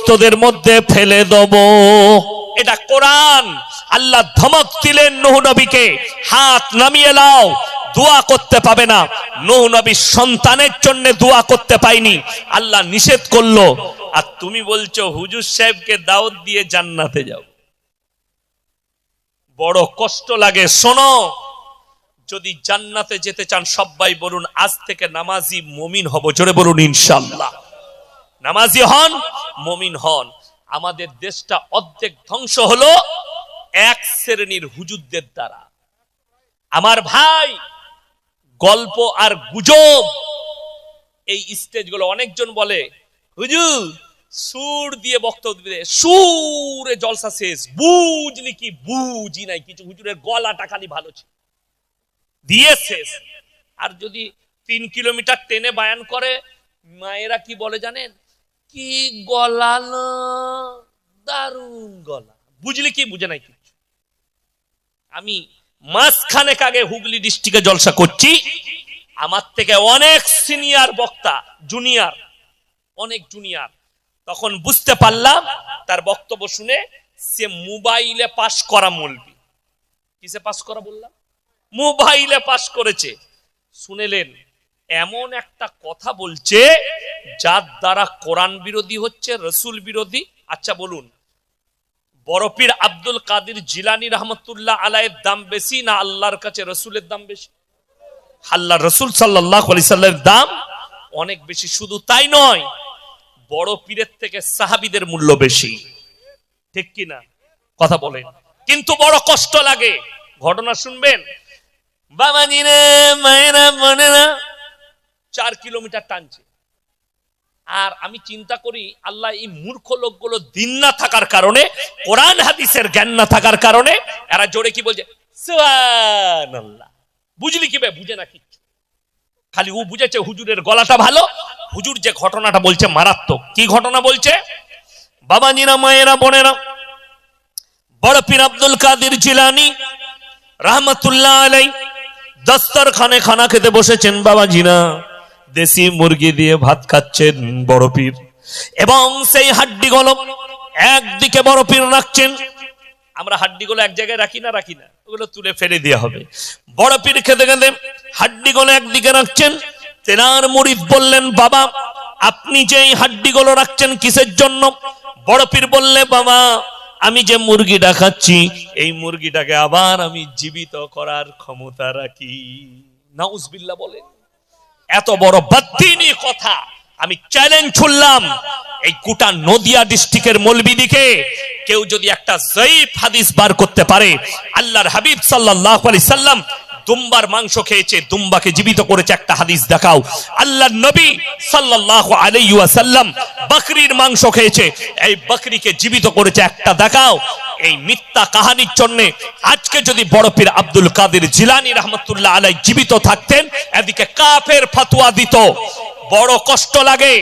ঋণগ্রস্তদের মধ্যে ফেলে দেব। এটা কোরআন। আল্লাহ ধমক দিলেন নূহ নবীকে, হাত নামিয়ে লাও দোয়া করতে পাবে না। নূহ নবী সন্তানের জন্য দোয়া করতে পাইনি আল্লাহ নিষেধ করল। আর তুমি বলছো, হুজুর সাহেবকে দাওয়াত দিয়ে জান্নাতে যাও। বড় কষ্ট লাগে। শোনো, যদি জান্নাতে যেতে চান, সবাই বলুন, আজ থেকে নামাজি মমিন হব। জোরে বলুন ইনশাল্লাহ নামাজি হন, মমিন হন। আমাদের দেশটা অর্ধেক ধ্বংস হলো এক শ্রেণির হুজুরদের দ্বারা। আমার ভাই, গল্প আর গুজব। এই স্টেজগুলো অনেকজন বলে, হুজুর, সুর দিয়ে বক্তব্য দিবে। সুরে জলসা শেষ। বুঝলি কি? বুঝি নাই কিছু। হুজুরের গলাটা খালি ভালো ছিল। দিয়ে শেষ। আর যদি তিন কিলোমিটার টেনে বায়ান করে, মায়েরা কি বলে জানেন? কি গলালো দারুণ গলা। বুঝলি কি, বুঝে নাই কিছু? আমি মাসখানেক আগে হুগলি ডিস্ট্রিক্টে জলসা করছি। আমার থেকে অনেক সিনিয়র বক্তা, জুনিয়র, অনেক জুনিয়র। তখন বুঝতে পারলাম, তার বক্তব্য শুনে সে মোবাইলে পাশ করা মলবি। কিসে পাশ করা বললাম? মোবাইলে পাশ করেছে। শুনেলেন এমন একটা কথা বলছে, যার দ্বারা কোরআন বিরোধী হচ্ছে, রসুল বিরোধী। আচ্ছা বলুন বরফির আব্দুল কাদির জিলানি রহমতুল্লাহ আলাইয়ের দাম বেশি না আল্লাহর কাছে রসুলের দাম বেশি? আল্লাহ রসুল সাল্লাহ সাল্লামের দাম অনেক বেশি, শুধু তাই নয়, বড় পীরের থেকে সাহাবিদের মূল্য বেশি। ঠিক কি না? কথা বলেন। কিন্তু বড় কষ্ট লাগে। ঘটনা শুনবেন? বাবা বাবাজিরা মায়েরা, বোনেরা চার কিলোমিটার টানছে। আর আমি চিন্তা করি, আল্লাহ এই মূর্খ লোকগুলো দিন না থাকার কারণে, কোরআন হাদিসের জ্ঞান না থাকার কারণে, এরা জোরে কি বলছে বুঝলি কি ভাই বুঝে না কিচ্ছু। খালি ও বুঝেছে হুজুরের গলাটা ভালো, হুজুর যে ঘটনাটা বলছে মারাত্মক। কি ঘটনা বলছে? বাবাজিরা, মায়েরা, বোনেরা, বড় পীর আব্দুল কাদের জিলানি, রহমতুল্লাহ আলাই দস্তরখানে খানা খেতে বসেছেন বাবাজিরা। দেশি মুরগি দিয়ে ভাত খাচ্ছেন বড় পীর। এবং সেই হাড্ডিগুলো একদিকে বড় পীর রাখছেন। আমরা হাড্ডিগুলো এক জায়গায় রাখি না রাখি না। ওগুলো তুলে ফেলে দেওয়া হবে। বড় পীর খেতে খেতে হাড্ডিগুলো একদিকে রাখছেন। তেনার মুরিদ বললেন, বাবা, আপনি যে এই হাড্ডিগুলো রাখছেন কিসের জন্য? বড় পীর বললে, বাবা, আমি যে মুরগিটা খাচ্ছি, এই মুরগিটাকে আবার আমি জীবিত করার ক্ষমতা রাখি। নাউজবিল্লা বলেন এত বড় বাদ্দিনী কথা। আমি চ্যালেঞ্জ ছুড়লাম এই গোটা নদিয়া ডিস্ট্রিক্টের মলবিদিকে। কেউ যদি একটা জয়ীফ হাদিস বার করতে পারে, আল্লাহর হাবিব সাল্লাল্লাহু আলাইহি সাল্লাম দুম্বার মাংস খেয়েছে, দুম্বাকে জীবিত করেছে একটা হাদিস দেখাও। আল্লাহর নবী সাল্লাল্লাহু আলাইহি ওয়াসাল্লাম বকরির মাংস খেয়েছে, এই বকরিকে জীবিত করেছে একটা দেখাও। এই মিথ্যা কাহানির জন্য আজকে যদি বড় পীর আব্দুল কাদের জিলানী রহমতুল্লাহ আলাই জীবিত থাকতেন, এদিকে কাফের ফাতুয়া দিত। বড় কষ্ট লাগে।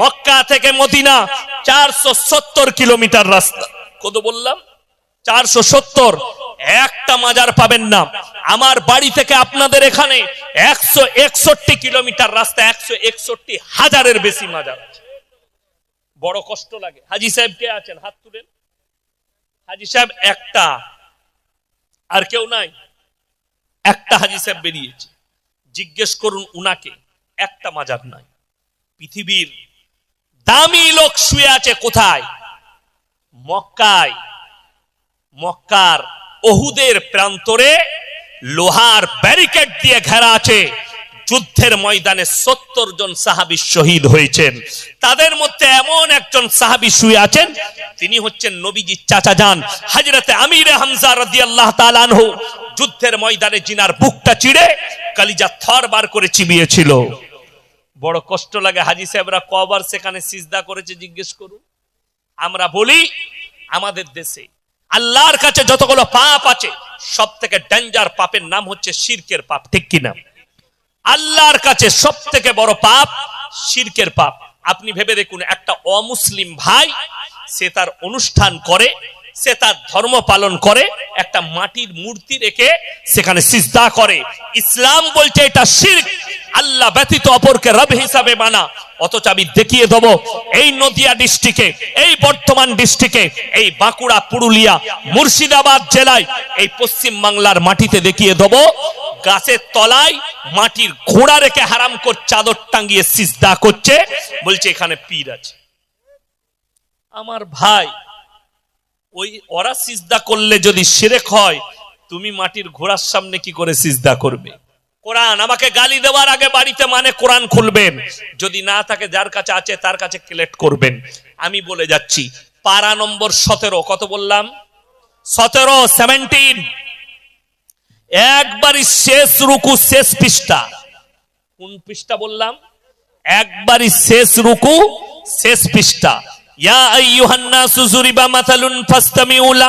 মক্কা থেকে মদিনা চারশো সত্তর কিলোমিটার রাস্তা। কত বললাম? চারশো সত্তর। একটা মাজার পাবেন না। আমার বাড়ি থেকে আপনাদের এখানে একশো একষট্টি কিলোমিটার রাস্তা, একশো একষট্টি হাজারের বেশি মাজার বড় কষ্ট লাগে। হাজি সাহেব কে আছেন? হাত তুলেন। হাজি সাহেব একটা, আর কেউ নাই। একটা হাজি সাহেব বেরিয়েছে। জিজ্ঞেস করুন উনাকে, একটা মাজার নাই। পৃথিবীর দামি লোক শুয়ে আছে কোথায়? মক্কায়। মক্কার ওহুদের প্রান্তরে লোহার ব্যারিকেড দিয়ে ঘেরা আছে। যুদ্ধের ময়দানে সত্তর জন সাহাবি শহীদ হয়েছেন। তাদের মধ্যে এমন একজন সাহাবি শুয়ে আছেন, তিনি হচ্ছেন নবীজির চাচা যান, হাজরতে আমিরে হামজা রাদি আল্লাহ তালানহু যুদ্ধের ময়দানে জিনার বুকটা চিড়ে কালিজা থর বার করে চিবিয়েছিল। বড় কষ্ট লাগে, হাজি সাহেবরা কবার সেখানে সিজদা করেছে, জিজ্ঞেস করুন। আমরা বলি, আমাদের দেশে আল্লাহর কাছে যতগুলো পাপ আছে সব থেকে ডেঞ্জার পাপের নাম হচ্ছে শিরকের পাপ, ঠিক কিনা? আল্লাহর কাছে সব থেকে বড় পাপ শিরকের পাপ। আপনি ভেবে দেখুন, একটা অমুসলিম ভাই, সে তার অনুষ্ঠান করে, সে তার ধর্ম পালন করে, একটা মাটির মূর্তি রেখে সেখানে সিস্তা করে। ইসলাম বলছে এটা শিরক। আল্লাহ ব্যতীত অপরকে রব হিসাবে মানা। অথচ আমি দেখিয়ে দেবো, এই নদিয়া ডিস্ট্রিক্টে, এই বর্তমান ডিস্ট্রিক্টে, এই বাঁকুড়া, পুরুলিয়া, মুর্শিদাবাদ জেলায়, এই পশ্চিম বাংলার মাটিতে দেখিয়ে দেবো, গাছের তলায় মাটির ঘোড়া রেখে হারাম কর চাদর টাঙ্গিয়ে সিজদা করছে, বলছে এখানে পীর আছে। আমার ভাই, ওই ওরা সিজদা করলে যদি সেরেক হয়, তুমি মাটির ঘোড়ার সামনে কি করে সিজদা করবে? কোরআন, আমাকে গালি দেওয়ার আগে বাড়িতে মানে কোরআন খুলবেন। যদি না থাকে যার কাছে আছে, তার কাছে কালেক্ট করবেন। আমি বলে যাচ্ছি, পারা নম্বর সতেরো, কত বললাম? সতেরো সেভেন্টিন একবারই শেষ রুকু, শেষ পৃষ্ঠা। কোন পৃষ্ঠা বললাম? একবারই শেষ রুকু, শেষ পৃষ্ঠা। ইয়া আইয়ুহান নাসু যুরিবা মাতালুন ফাসতামিউ লা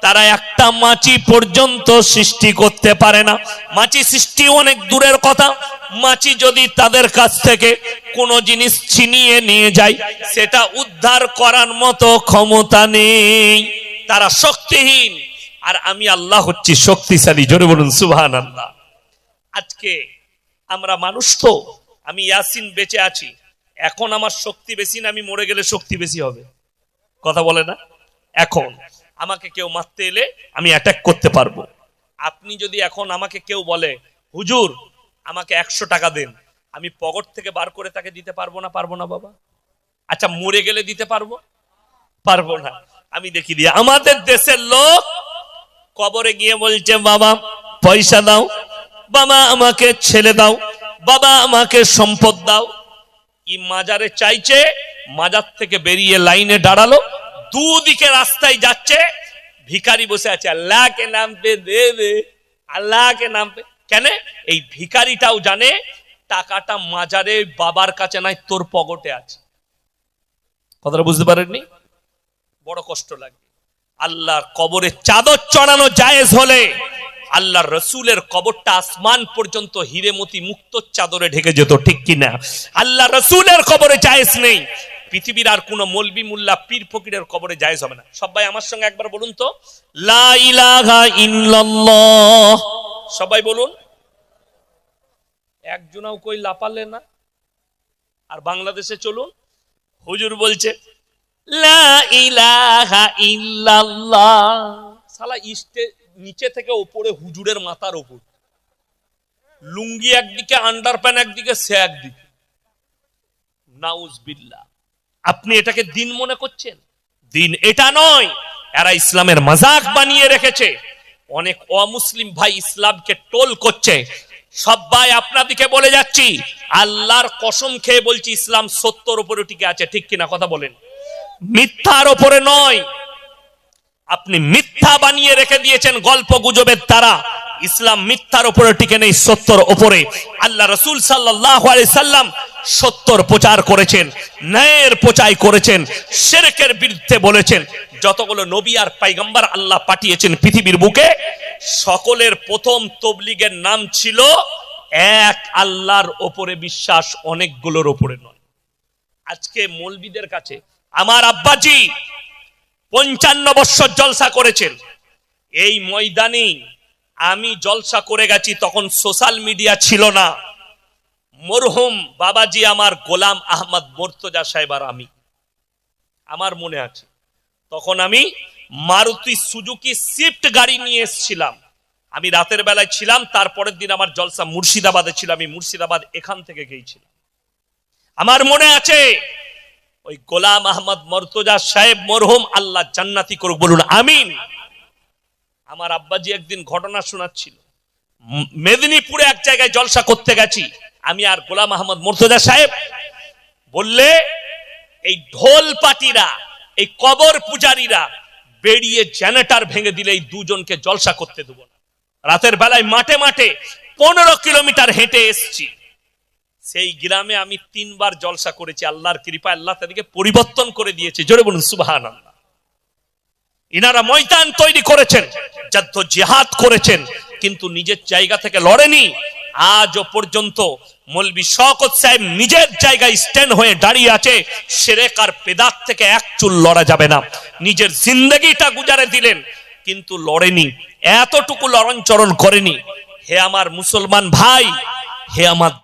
তারা একটা মাছি পর্যন্ত সৃষ্টি করতে পারে না। মাছি সৃষ্টি অনেক দূরের কথা। মাছি যদি তাদের কাছ থেকে কোনো জিনিস ছিনিয়ে নিয়ে যায়, সেটা উদ্ধার করার মতো ক্ষমতা নেই। তারা শক্তিহীন। আর আমি আল্লাহ হচ্ছি শক্তিশালী। জোরে বলুন সুহান আল্লাহ আজকে আমরা মানুষ তো। আমি ইয়াসিন বেঁচে আছি। এখন আমার শক্তি বেশি না, আমি মরে গেলে শক্তি বেশি হবে। কথা বলে না? এখন। আমাকে কেউ মারতে এলে আমি অ্যাটাক করতে পারব। আপনি যদি এখন আমাকে কেউ বলে, হুজুর, আমাকে একশো টাকা দেন, আমি পকেট থেকে বার করে তাকে দিতে পারব না পারব না বাবা? আচ্ছা মরে গেলে দিতে পারব? পারব না। আমি দেখি দিয়ে, আমাদের দেশের লোক কবরে গিয়ে বলছে, বাবা, পয়সা দাও, বাবা, আমাকে ছেলে দাও, বাবা, আমাকে সম্পদ দাও। ই মাজারে চাইছে, মাজার থেকে বেরিয়ে লাইনে দাঁড়াল দুদিকে রাস্তায় যাচ্ছে, ভিখারি বসে আছে, আল্লাহকে নাম পে, দে দে, আল্লাহকে নাম পে। কেন? এই ভিখারিটাও জানে, টাকাটা মাজারে বাবার কাছে নাই তোর পকেটে আছে। কথাটা বুঝতে পারেননি? বড় কষ্ট লাগে। আল্লাহর কবরে চাদর চড়ানো জায়েজ হলে, আল্লাহর রসুলের কবরটা আসমান পর্যন্ত হিরেমতি মুক্ত চাদরে ঢেকে যেত, ঠিক কিনা? আল্লাহ রসুলের কবরে জায়েজ নেই। পৃথিবীর আর কোন মলবি মুল্লা পীর ফকিরের কবরে জায়েজ হবে না। সবাই আমার সঙ্গে একবার বলুন তো, লা সবাই বলুন, একজনাও কই লাপালে না? আর বাংলাদেশে চলুন, হুজুর বলছে, লা সালা ইস্টে নিচে থেকে ওপরে হুজুরের মাথার ওপর। লুঙ্গি একদিকে আন্ডার প্যান একদিকে সে একদিকে। নাউজ বিল্লাহ আপনি এটাকে দিন মনে করছেন? দিন এটা নয়, এরা ইসলামের মাজাক বানিয়ে রেখেছে। অনেক অমুসলিম ভাই ইসলামকে টোল করছে। সবাই আপনাদিকে বলে যাচ্ছি, আল্লাহর কসম খেয়ে বলছি ইসলাম সত্যর উপরে টিকে আছে, ঠিক কিনা কথা বলেন। মিথ্যার ওপরে নয়, আপনি মিথ্যা বানিয়ে রেখে দিয়েছেন গল্প গুজবের দ্বারা। ইসলাম মিথ্যার উপরে টিকে নেই, সত্যর ওপরে আল্লাহ রসুল সাল্লাহ সাল্লাম সত্যর প্রচার করেছেন, ন্যায়ের প্রচার করেছেন, শেরেকের বিরুদ্ধে বলেছেন। যতগুলো নবী আর পাইগম্বার আল্লাহ পাঠিয়েছেন পৃথিবীর বুকে, সকলের প্রথম তবলিগের নাম ছিল এক আল্লাহর ওপরে বিশ্বাস অনেকগুলোর ওপরে নয়। আজকে মৌলবিদের কাছে আমার আব্বাজি পঞ্চান্ন বৎসর জলসা করেছেন। এই ময়দানে আমি জলসা করে গেছি, তখন সোশ্যাল মিডিয়া ছিল না। মরহুম বাবাজি আমার গোলাম আহমদ মোর্তজা সাহেব আর আমি। আমার মনে আছে। তখন আমি মারুতি সুজুকি শিফট গাড়ি নিয়ে এসেছিলাম। আমি রাতের বেলায় ছিলাম, তারপরের দিন আমার জলসা মুর্শিদাবাদে ছিল, আমি মুর্শিদাবাদ এখান থেকে গিয়েছিলাম। আমার মনে আছে, ওই গোলাম আহমদ মর্তজা সাহেব, মরহুম আল্লাহ জান্নাতি করুক, বলুন আমিন। আমার আব্বাজি একদিন ঘটনা শোনাচ্ছিল মেদিনীপুরে এক জায়গায় জলসা করতে গেছি, আমি আর গোলাম আহমদ মর্তজা সাহেব বললে, এই ঢোল পাটিরা এই কবর পূজারীরা বেরিয়ে জেনারেটর ভেঙে দিলে এই দুজনকে জলসা করতে দেব না। রাতের বেলায় মাঠে মাঠে পনেরো কিলোমিটার হেঁটে এসছি। সেই গ্রামে আমি তিনবার জলসা করেছি, আল্লাহর কৃপা আল্লাহ তাদেরকে পরিবর্তন করে দিয়েছে। জোরে বলুন সুবাহান ইনারা ময়দান তৈরি করেছেন যদ্দ জিহাদ করেছেন, কিন্তু নিজের জায়গা থেকে লড়েনি। আজও পর্যন্ত মলবি শওকত সাহেব নিজের জায়গায় স্ট্যান্ড হয়ে দাঁড়িয়ে আছে, সেরেক আর পেদাক থেকে এক চুল লড়া যাবে না। নিজের জিন্দগিটা গুজারে দিলেন, কিন্তু লড়েনি। এতটুকু লড়ন চরণ করেনি। হে আমার মুসলমান ভাই, হে আমার